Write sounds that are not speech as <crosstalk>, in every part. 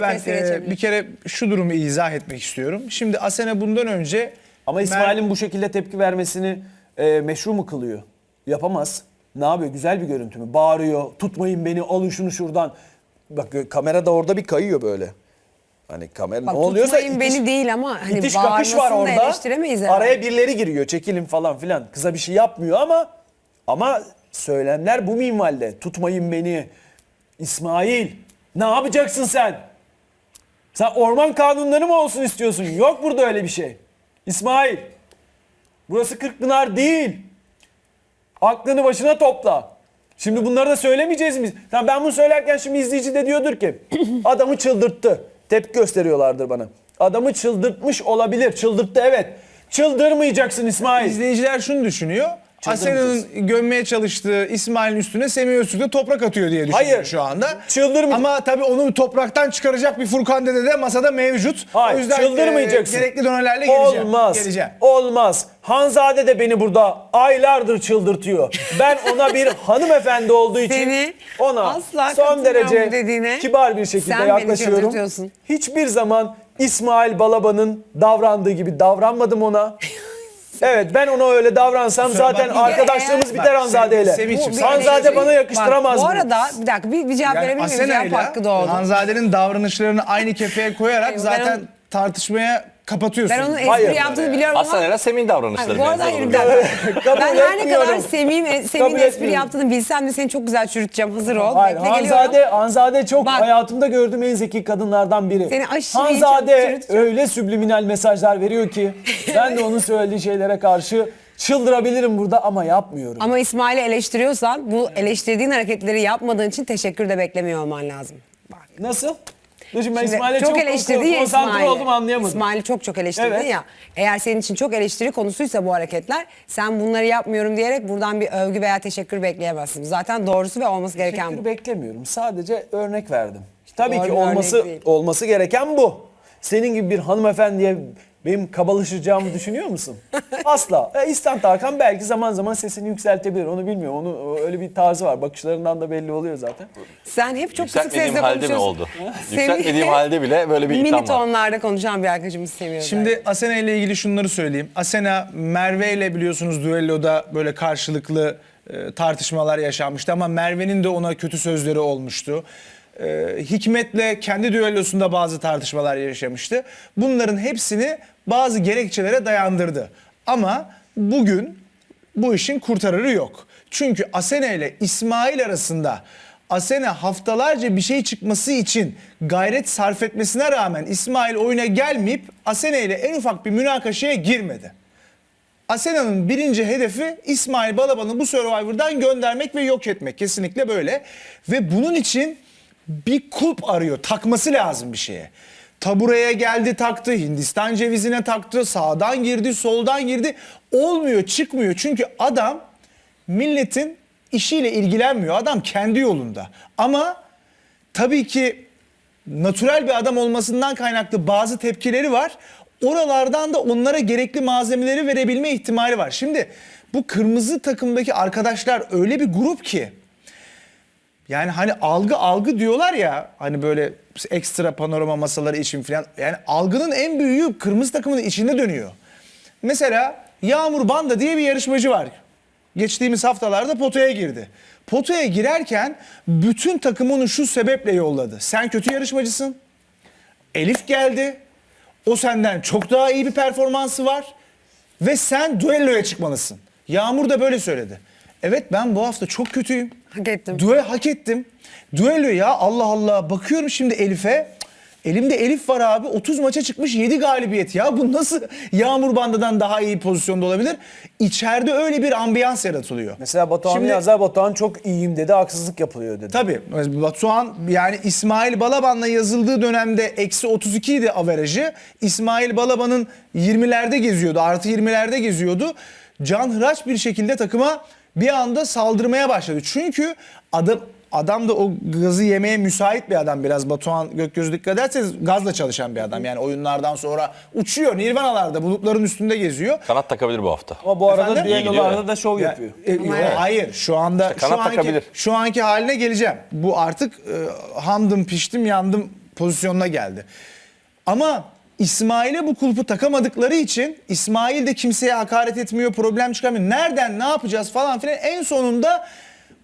Ben e, bir kere şu durumu izah etmek istiyorum. Şimdi Asena bundan önce Ama İsmail'in bu şekilde tepki vermesini e, meşru mu kılıyor? Yapamaz. Ne yapıyor? Güzel bir görüntü mü? Bağırıyor. Tutmayın beni. Alın şunu şuradan. Bak gö- kamera da orada bir kayıyor böyle. Hani kamera Bak, ne oluyorsa tutmayın beni değil ama hani itiş kakış var bağırmasını da orada. eleştiremeyiz herhalde. Araya birileri giriyor. Çekilin falan filan. Kıza bir şey yapmıyor ama ama söylemler bu minvalde. Tutmayın beni. İsmail ne yapacaksın sen? Sen orman kanunları mı olsun istiyorsun? Yok burada öyle bir şey. İsmail. Burası Kırkpınar değil. Aklını başına topla. Şimdi bunları da söylemeyeceğiz mi? Tamam ben bunu söylerken şimdi izleyici de diyordur ki <clears throat> adamı çıldırttı. Tepki gösteriyorlardır bana. Adamı çıldırtmış olabilir. Çıldırttı evet. Çıldırmayacaksın İsmail. izleyiciler şunu düşünüyor. Asena'nın gömmeye çalıştığı İsmail'in üstüne Semih Öztürk de toprak atıyor diye düşünüyor Hayır. şu anda. Çıldırmay- Ama tabii onu topraktan çıkaracak bir Furkan Dede de masada mevcut. Hayır, o yüzden çıldırmayacaksın. e, gerekli donelerle geleceğim. Olmaz. Geleceğim. Olmaz. Hanzade de beni burada aylardır çıldırtıyor. Ben ona bir <laughs> hanımefendi olduğu için Seni ona asla son derece dediğine. kibar bir şekilde Sen beni yaklaşıyorum. çıldırtıyorsun. Hiçbir zaman İsmail Balaban'ın davrandığı gibi davranmadım ona. <laughs> <laughs> Evet ben ona öyle davransam Kusura zaten bakma. arkadaşlığımız Bak, biter Hanzade ile. Semih'ciğim, Bu bir Hanzade bana yakıştıramaz Bak, Bu bunu. arada bir dakika bir, bir cevap Yani verebilir miyim? Cevap hakkı doğdu. Hanzade'nin davranışlarını aynı kefeye koyarak ben zaten onu- tartışmaya kapatıyorsun. Ben onun espri Hayır. yaptığını biliyorum ama... Aslanera Semih'in davranışları Hayır, bu arada benzer hayır, olur. <laughs> Kabul ben her ne etmiyorum. kadar Semih'in Kabul Semih'in espri etmiyorum. yaptığını bilsem de seni çok güzel çürüteceğim. Hazır ol. Hayır, Bekle Hanzade, geliyorum. Hanzade çok Bak. hayatımda gördüğüm en zeki kadınlardan biri. Seni aşırı iyi Hanzade çürüteceğim. öyle subliminal mesajlar veriyor ki ben de onun söylediği şeylere karşı çıldırabilirim burada ama yapmıyorum. Ama İsmail'i eleştiriyorsan bu eleştirdiğin hareketleri yapmadığın için teşekkür de beklemiyor olman lazım. Bak. Nasıl? Dur Şimdi ben İsmail'e çok, çok, eleştirdi ya İsmail'i. oldum anlayamadım. İsmail'i çok çok eleştirdin Evet. ya. Eğer senin için çok eleştiri konusuysa bu hareketler sen bunları yapmıyorum diyerek buradan bir övgü veya teşekkür bekleyemezsin. Zaten doğrusu ve olması gereken Teşekkür bu. beklemiyorum. Sadece örnek verdim. Tabii Doğru ki olması olması gereken bu. Senin gibi bir hanımefendiye benim kabalaşacağımı düşünüyor musun? <laughs> Asla. E, İhsan Tarkan belki zaman zaman sesini yükseltebilir. Onu bilmiyorum. Onun öyle bir tarzı var. Bakışlarından da belli oluyor zaten. Sen hep çok kısık Yükseltmediğim sesle halde mi konuşuyorsun. oldu? <laughs> Yükseltmediğim halde bile böyle bir Mini itham var. tonlarda konuşan bir arkadaşımız seviyoruz. Şimdi Asena ile ilgili şunları söyleyeyim. Asena Merve ile biliyorsunuz düelloda böyle karşılıklı e, tartışmalar yaşanmıştı ama Merve'nin de ona kötü sözleri olmuştu. E, Hikmet'le kendi düellosunda bazı tartışmalar yaşamıştı. Bunların hepsini bazı gerekçelere dayandırdı. Ama bugün bu işin kurtarırı yok. Çünkü Asena ile İsmail arasında Asena haftalarca bir şey çıkması için gayret sarf etmesine rağmen İsmail oyuna gelmeyip Asena ile en ufak bir münakaşaya girmedi. Asena'nın birinci hedefi İsmail Balaban'ı bu Survivor'dan göndermek ve yok etmek. Kesinlikle böyle. Ve bunun için bir kulp arıyor. Takması lazım bir şeye. Taburaya geldi taktı, Hindistan cevizine taktı, sağdan girdi, soldan girdi. Olmuyor, çıkmıyor. Çünkü adam milletin işiyle ilgilenmiyor. Adam kendi yolunda. Ama tabii ki natürel bir adam olmasından kaynaklı bazı tepkileri var. Oralardan da onlara gerekli malzemeleri verebilme ihtimali var. Şimdi bu kırmızı takımdaki arkadaşlar öyle bir grup ki yani hani algı algı diyorlar ya hani böyle ekstra panorama masaları için falan. Yani algının en büyüğü kırmızı takımın içinde dönüyor. Mesela Yağmur Banda diye bir yarışmacı var. Geçtiğimiz haftalarda potaya girdi. Potaya girerken bütün takım onu şu sebeple yolladı. Sen kötü yarışmacısın. Elif geldi. O senden çok daha iyi bir performansı var. Ve sen düelloya çıkmalısın. Yağmur da böyle söyledi. Evet ben bu hafta çok kötüyüm. Hak ettim. Düel hak ettim. Düello ya Allah Allah. Bakıyorum şimdi Elif'e. Elimde Elif var abi. 30 maça çıkmış 7 galibiyet. Ya bu nasıl Yağmur Banda'dan daha iyi pozisyonda olabilir? İçeride öyle bir ambiyans yaratılıyor. Mesela Batuhan Şimdi- yazar Batuhan çok iyiyim dedi. Haksızlık yapılıyor dedi. Tabii Batuhan yani İsmail Balaban'la yazıldığı dönemde eksi 32 idi averajı. İsmail Balaban'ın 20'lerde geziyordu artı 20'lerde geziyordu. Can hıraç bir şekilde takıma bir anda saldırmaya başladı. Çünkü adam adam da o gazı yemeye müsait bir adam biraz. Batuhan Gökgöz'ü dikkat ederseniz gazla çalışan bir adam. Yani oyunlardan sonra uçuyor. Nirvanalarda bulutların üstünde geziyor. Kanat takabilir bu hafta. Ama bu arada Efendim? düellolarda da şov Ya, yapıyor. e, yo, hayır şu anda kanat şu anki, takabilir. şu anki haline geleceğim. Bu artık e, hamdım piştim yandım pozisyonuna geldi. Ama İsmail'e bu kulpu takamadıkları için İsmail de kimseye hakaret etmiyor, problem çıkarmıyor. Nereden, ne yapacağız falan filan. En sonunda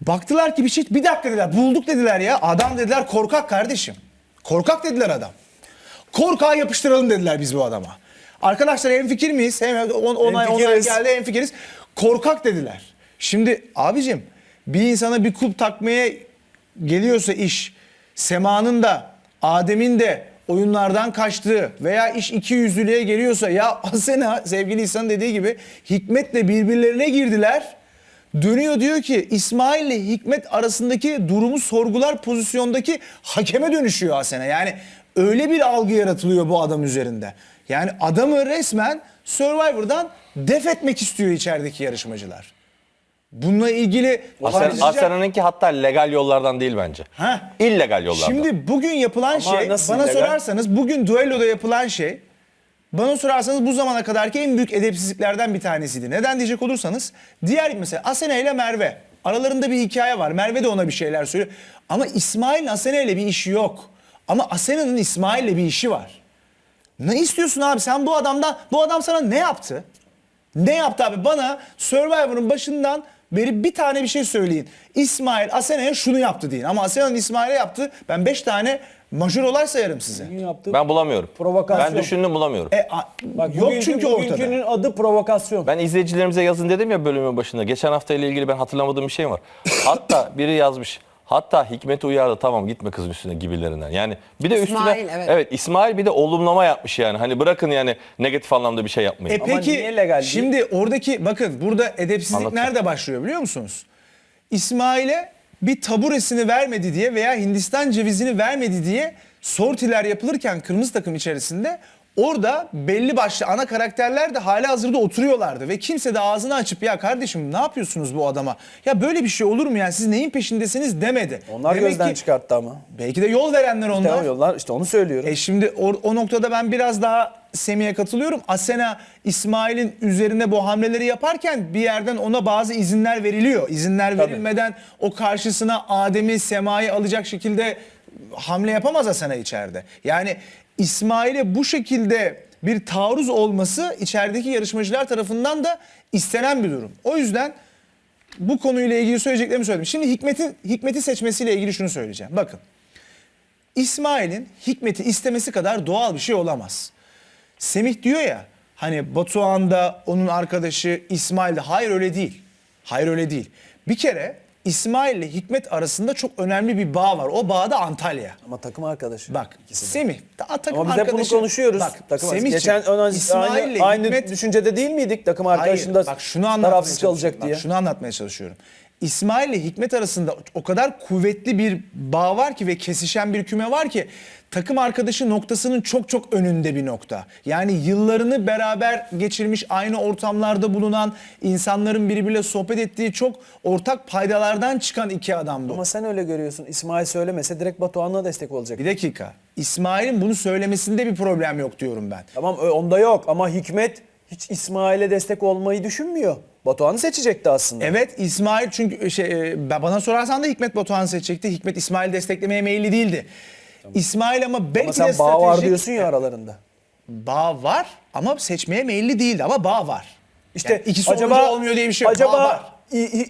baktılar ki bir şey, bir dakika dediler, bulduk dediler ya. Adam dediler korkak kardeşim. Korkak dediler adam. Korkağı yapıştıralım dediler biz bu adama. Arkadaşlar hemfikir miyiz? Hem on, onay, onay geldi hemfikiriz. Korkak dediler. Şimdi abicim bir insana bir kulp takmaya geliyorsa iş Sema'nın da Adem'in de oyunlardan kaçtığı veya iş iki yüzlülüğe geliyorsa ya Asena sevgili İhsan dediği gibi Hikmet'le birbirlerine girdiler. Dönüyor diyor ki İsmail ile Hikmet arasındaki durumu sorgular pozisyondaki hakeme dönüşüyor Asena. Yani öyle bir algı yaratılıyor bu adam üzerinde. Yani adamı resmen Survivor'dan def etmek istiyor içerideki yarışmacılar. Bununla ilgili Asen, tartışacak- Asena'nınki hatta legal yollardan değil bence. Ha. İllegal yollardan. Şimdi bugün yapılan şey nasıl bana illegal? sorarsanız bugün düelloda yapılan şey bana sorarsanız bu zamana kadarki en büyük edepsizliklerden bir tanesiydi. Neden diyecek olursanız diğer mesela Asena ile Merve aralarında bir hikaye var. Merve de ona bir şeyler söylüyor. Ama İsmail'in Asena ile bir işi yok. Ama Asena'nın İsmail ile bir işi var. Ne istiyorsun abi sen bu adamdan bu adam sana ne yaptı? Ne yaptı abi? Bana Survivor'ın başından beri bir tane bir şey söyleyin. İsmail Asena'ya şunu yaptı deyin. Ama Asena'nın İsmail'e yaptı. Ben beş tane majör olay sayarım size. Bugün yaptığı ben bulamıyorum. Provokasyon. Ben düşündüm bulamıyorum. E, a- Bak, yok bugünkü- çünkü ortada. Bugünkünün adı provokasyon. Ben izleyicilerimize yazın dedim ya bölümün başında. Geçen hafta ile ilgili ben hatırlamadığım bir şey var. Hatta biri yazmış. Hatta Hikmet uyardı tamam gitme kızın üstüne gibilerinden. Yani bir de İsmail, üstüne evet. İsmail bir de olumlama yapmış yani. Hani bırakın yani negatif anlamda bir şey yapmayı. E Ama peki niye legal değil? şimdi oradaki bakın burada edepsizlik Anlatacağım. nerede başlıyor biliyor musunuz? İsmail'e bir taburesini vermedi diye veya Hindistan cevizini vermedi diye sortiler yapılırken kırmızı takım içerisinde orada belli başlı ana karakterler de hala hazırda oturuyorlardı ve kimse de ağzını açıp ya kardeşim ne yapıyorsunuz bu adama? Ya böyle bir şey olur mu yani siz neyin peşindesiniz demedi. Onlar Demek gözden ki çıkarttı ama. Belki de yol verenler onlar. Tamam yollar işte onu söylüyorum. E şimdi o, o noktada ben biraz daha Semih'e katılıyorum. Asena İsmail'in üzerine bu hamleleri yaparken bir yerden ona bazı izinler veriliyor. İzinler Tabii. verilmeden o karşısına Adem'i, Sema'yı alacak şekilde hamle yapamaz Asena içeride. Yani İsmail'e bu şekilde bir taarruz olması içerideki yarışmacılar tarafından da istenen bir durum. O yüzden bu konuyla ilgili söyleyeceklerimi söyledim. Şimdi Hikmet'in Hikmet'i seçmesiyle ilgili şunu söyleyeceğim. Bakın. İsmail'in Hikmet'i istemesi kadar doğal bir şey olamaz. Semih diyor ya hani Batuhan da onun arkadaşı İsmail de hayır öyle değil. Hayır öyle değil. Bir kere İsmail ile Hikmet arasında çok önemli bir bağ var. O bağ da Antalya. Ama takım arkadaşı. Bak İkisi de. Semih daha takım Ama biz hep bunu arkadaşı- konuşuyoruz. Bak takım Semihciğim, Geçen ön- İsmail ile aynı, aynı Hikmet düşüncede değil miydik? Takım arkadaşında Hayır, bak şunu anlatmaya tarafsız kalacak çalışıyorum. diye. Bak şunu anlatmaya çalışıyorum. İsmail ile Hikmet arasında o kadar kuvvetli bir bağ var ki ve kesişen bir küme var ki takım arkadaşı noktasının çok çok önünde bir nokta. Yani yıllarını beraber geçirmiş, aynı ortamlarda bulunan, insanların birbiriyle sohbet ettiği çok ortak paydalardan çıkan iki adam bu. Ama sen öyle görüyorsun. İsmail söylemese direkt Batuhan'la destek olacak. Bir dakika. İsmail'in bunu söylemesinde bir problem yok diyorum ben. Tamam ö- onda yok ama Hikmet hiç İsmail'e destek olmayı düşünmüyor. Batuhan'ı seçecekti aslında. Evet İsmail çünkü şey e, bana sorarsan da Hikmet Batuhan seçecekti. Hikmet İsmail desteklemeye meyilli değildi. İsmail ama belki Ama sen de bağ var stratejik- diyorsun ya aralarında. Bağ var ama seçmeye meyilli değildi ama bağ var. İşte Yani ikisi acaba olmuyor diye bir şey yok. Acaba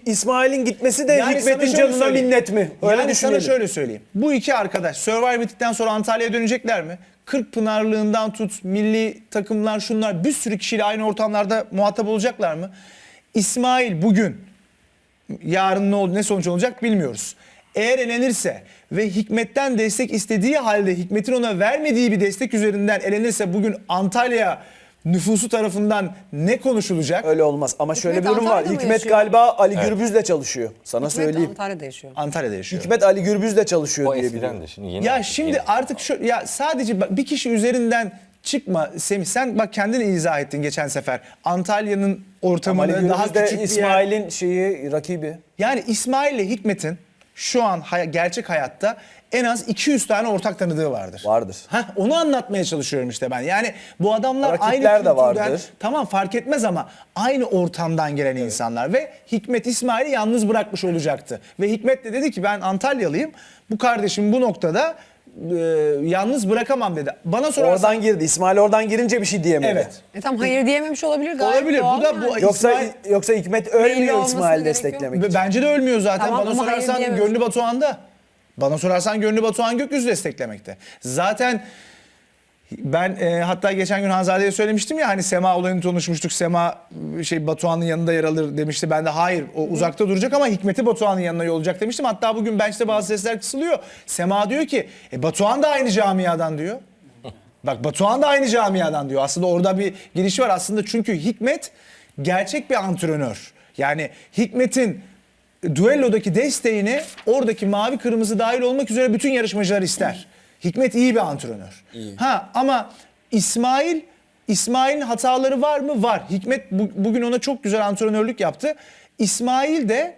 İsmail'in gitmesi de Yani sana Hikmet'in şöyle canına söyleyeyim. minnet mi? Öyle yani sana düşünelim. şöyle söyleyeyim. Bu iki arkadaş Survivor bittikten sonra Antalya'ya dönecekler mi? Kırkpınarlığından tut, milli takımlar şunlar bir sürü kişiyle aynı ortamlarda muhatap olacaklar mı? İsmail bugün yarın ne oldu ne sonuç olacak bilmiyoruz. Eğer elenirse ve Hikmet'ten destek istediği halde Hikmet'in ona vermediği bir destek üzerinden elenirse bugün Antalya nüfusu tarafından ne konuşulacak? Öyle olmaz. Ama şöyle bir durum var. Antalya'da mı Hikmet yaşıyor? galiba Ali Gürbüz'le çalışıyor. Sana Hikmet söyleyeyim. Antalya'da yaşıyor. Antalya'da yaşıyor. Hikmet Ali Gürbüz'le çalışıyor o diye eskiden biliyorum. de şimdi yeni. Ya şimdi yeni. artık şu ya sadece bak bir kişi üzerinden çıkma Semih sen bak kendin izah ettin geçen sefer. Antalya'nın Ali ortamını daha de küçük bir yer. İsmail'in şeyi rakibi. Yani İsmail ile Hikmet'in şu an hay- gerçek hayatta en az 200 tane ortak tanıdığı vardır. Vardır. Heh, onu anlatmaya çalışıyorum işte ben. Yani bu adamlar Rakipler aynı de vardır. tamam fark etmez ama aynı ortamdan gelen insanlar ve Hikmet İsmail'i yalnız bırakmış olacaktı. Ve Hikmet de dedi ki ben Antalyalıyım. Bu kardeşim bu noktada e, yalnız bırakamam dedi. Bana sorarsan Oradan girdi. İsmail oradan girince bir şey diyemedi. evet. E tam hayır diyememiş olabilir gayet Olabilir. Bu doğal da yani. bu- Yoksa İsmail- yoksa Hikmet ölmüyor olmasına İsmail desteklemek için. Bence de ölmüyor zaten. Tamam, Bana ama hayır sorarsan diyememiş. gönlü Batuhan'da. Bana sorarsan gönlü Batuhan gökyüzü desteklemekte. Zaten ben e, hatta geçen gün Hanzade'ye söylemiştim ya hani Sema olayını konuşmuştuk. Sema şey Batuhan'ın yanında yer alır demişti. Ben de hayır o uzakta duracak ama Hikmet'i Batuhan'ın yanına yollayacak demiştim. Hatta bugün bench'te bazı sesler kısılıyor. Sema diyor ki e, Batuhan da aynı camiadan diyor. Bak Batuhan da aynı camiadan diyor. Aslında orada bir giriş var. Aslında çünkü Hikmet gerçek bir antrenör. Yani Hikmet'in düellodaki desteğini oradaki mavi kırmızı dahil olmak üzere bütün yarışmacılar ister. Hikmet iyi bir antrenör. Ha ama İsmail İsmail'in hataları var mı? Var. Hikmet bu- bugün ona çok güzel antrenörlük yaptı. İsmail de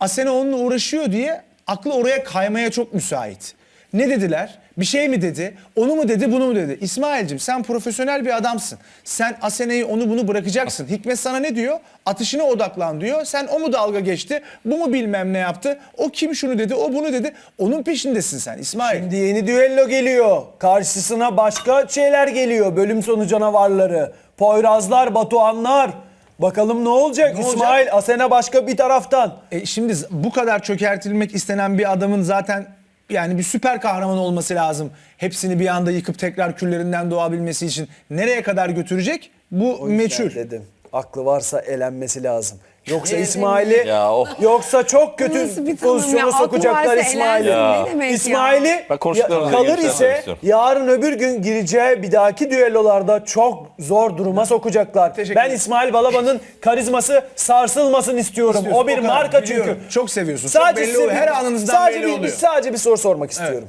Asena onunla uğraşıyor diye aklı oraya kaymaya çok müsait. Ne dediler? Bir şey mi dedi? Onu mu dedi, bunu mu dedi? İsmail'cim sen profesyonel bir adamsın. Sen Asena'yı onu bunu bırakacaksın. Hikmet sana ne diyor? Atışına odaklan diyor. Sen o mu dalga geçti? Bu mu bilmem ne yaptı? O kim şunu dedi, o bunu dedi. Onun peşindesin sen İsmail. Şimdi yeni düello geliyor. Karşısına başka şeyler geliyor. Bölüm sonu canavarları. Poyrazlar, Batuhanlar. Bakalım ne olacak? Ne olacak? İsmail, Asena başka bir taraftan. E şimdi bu kadar çökertilmek istenen bir adamın zaten yani bir süper kahraman olması lazım. Hepsini bir anda yıkıp tekrar küllerinden doğabilmesi için nereye kadar götürecek? Bu O meçhul. Dedim. Aklı varsa elenmesi lazım. Yoksa İsmail'i Ya o- yoksa çok kötü Nasıl bir tanım ya? pozisyona Aklı sokacaklar varsa İsmail'i. elensin, ne demek ya? İsmail'i Ben konuştuklarınızla ya- kalır bir ise istiyorum. yarın öbür gün gireceği bir dahaki düellolarda çok zor duruma sokacaklar. Teşekkür Ben. İsmail Balaba'nın karizması sarsılmasın istiyorum. O bir kadar. marka Biliyorum. çünkü. Çok seviyorsun. Çok Sadece belli oluyor. size Her bir- anınızdan sadece belli bir, oluyor. Sadece bir soru sormak istiyorum.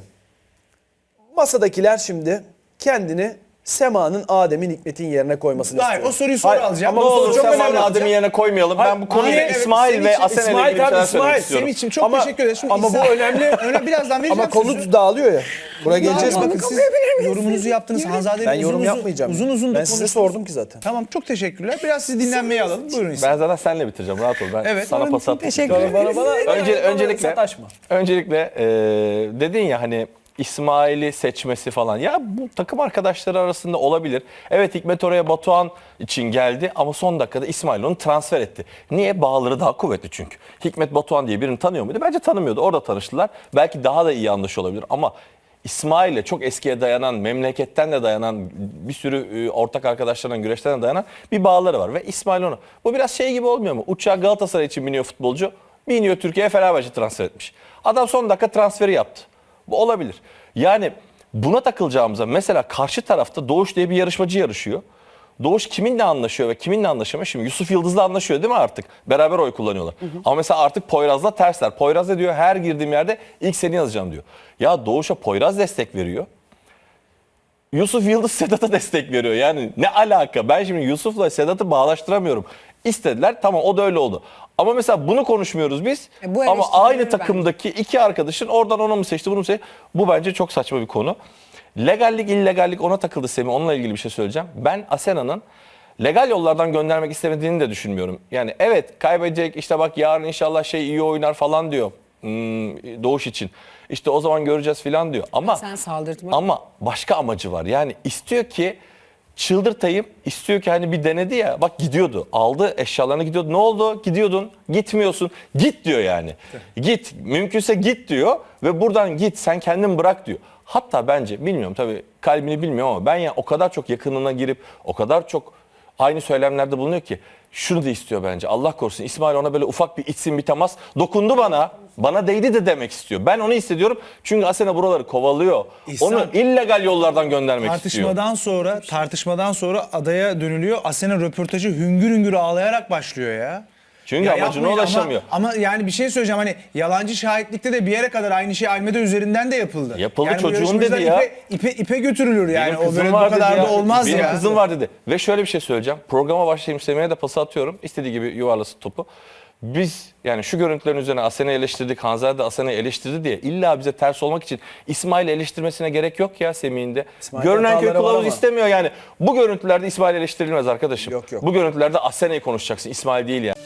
Masadakiler şimdi kendini Sema'nın Adem'in Hikmet'in yerine koymasını Hayır, istiyor. o soruyu sonra alacağım. Ama Ne bu soru olur, çok Sema'nın önemli. Adem'in yerine koymayalım. Ben bu konuda Hayır, evet, İsmail senin ve için- Asena ile İsmail ilgili bir tabii, şeyler söylemek İsmail. istiyorum. Senin için çok Ama- teşekkür ederim. Şimdi ama bu önemli. <laughs> Öyle birazdan vereceğim Ama konu sözü. dağılıyor ya. Buraya geleceğiz Bakın siz yorumunuzu yaptınız. Hanzade Ben Bey yorum uzun uzun- yapmayacağım. Uzun uzun da Ben size konuştunuz. sordum ki zaten. Tamam çok teşekkürler. Biraz sizi dinlenmeye alalım. Buyurun İsa. Ben zaten seninle bitireceğim. Rahat ol. Ben Evet. sana pas attım. teşekkür bana, Önce, öncelikle sataşma. öncelikle e, dedin ya hani İsmail'i seçmesi falan. Ya bu takım arkadaşları arasında olabilir. Evet Hikmet oraya Batuhan için geldi ama son dakikada İsmail onu transfer etti. Niye? Bağları daha kuvvetli çünkü. Hikmet Batuhan diye birini tanıyor muydu? Bence tanımıyordu. Orada tanıştılar. Belki daha da iyi anlaşıyor olabilir ama İsmail'le çok eskiye dayanan, memleketten de dayanan, bir sürü e, ortak arkadaşlarından, güreşten de dayanan bir bağları var. Ve İsmail onu. Bu biraz şey gibi olmuyor mu? Uçağa Galatasaray için biniyor futbolcu. Biniyor Türkiye'ye Fenerbahçe transfer etmiş. Adam son dakika transferi yaptı. Bu olabilir. Yani buna takılacağımıza mesela karşı tarafta Doğuş diye bir yarışmacı yarışıyor. Doğuş kiminle anlaşıyor ve kiminle anlaşamıyor? Şimdi Yusuf Yıldız'la anlaşıyor değil mi artık? Beraber oy kullanıyorlar. Ama mesela artık Poyraz'la tersler. Poyraz ne diyor? Her girdiğim yerde ilk seni yazacağım diyor. Ya Doğuş'a Poyraz destek veriyor. Yusuf Yıldız Sedat'a destek veriyor. Yani ne alaka? Ben şimdi Yusuf'la Sedat'ı bağlaştıramıyorum. İstediler tamam o da öyle oldu. Ama mesela bunu konuşmuyoruz biz. E, bu Ama aynı bence. takımdaki iki arkadaşın oradan onu mu seçti bunu mu seçti? Bu bence çok saçma bir konu. Legallik illegallik ona takıldı Semih. Onunla ilgili bir şey söyleyeceğim. Ben Asena'nın legal yollardan göndermek istemediğini de düşünmüyorum. Yani evet kaybedecek işte bak yarın inşallah şey iyi oynar falan diyor. Hmm, Doğuş için. İşte o zaman göreceğiz falan diyor. Ama Sen saldırtma. ama başka amacı var. Yani istiyor ki çıldırtayım. istiyor ki hani bir denedi ya. Bak gidiyordu. Aldı eşyalarını gidiyordu. Ne oldu? Gidiyordun. Gitmiyorsun. Git diyor yani. Git. Mümkünse git diyor. Ve buradan git. Sen kendin bırak diyor. Hatta bence bilmiyorum tabii kalbini bilmiyorum ama ben ya o kadar çok yakınına girip o kadar çok aynı söylemlerde bulunuyor ki şunu da istiyor bence. Allah korusun İsmail ona böyle ufak bir içsin bir temas dokundu bana. Bana değdi de demek istiyor. Ben onu hissediyorum. Çünkü Asena buraları kovalıyor. İhsan, onu illegal yollardan göndermek istiyor. Tartışmadan sonra tartışmadan sonra adaya dönülüyor. Asena röportajı hüngür hüngür ağlayarak başlıyor ya. Çünkü Ya amacına yapmayın ulaşamıyor. Ama, ama yani bir şey söyleyeceğim hani yalancı şahitlikte de bir yere kadar aynı şey Almeda üzerinden de yapıldı. Yapıldı, yani bu çocuğun yarışmacılar dedi ya. Ipe, ipe, ipe götürülür yani Benim o kızım böyle bu var dedi kadar ya. da olmaz Benim ya. kızım var dedi. Ve şöyle bir şey söyleyeceğim. Programa başlayayım Semih'e de pas atıyorum. İstediği gibi yuvarlasın topu. Biz yani şu görüntülerin üzerine Asena'yı eleştirdik, Hanzade de Asena'yı eleştirdi diye illa bize ters olmak için İsmail'i eleştirmesine gerek yok ya Semih'in de. İsmail Görünen köy kılavuz istemiyor yani. Bu görüntülerde İsmail eleştirilmez arkadaşım. Yok, yok. Bu görüntülerde Asena'yı konuşacaksın. İsmail değil yani.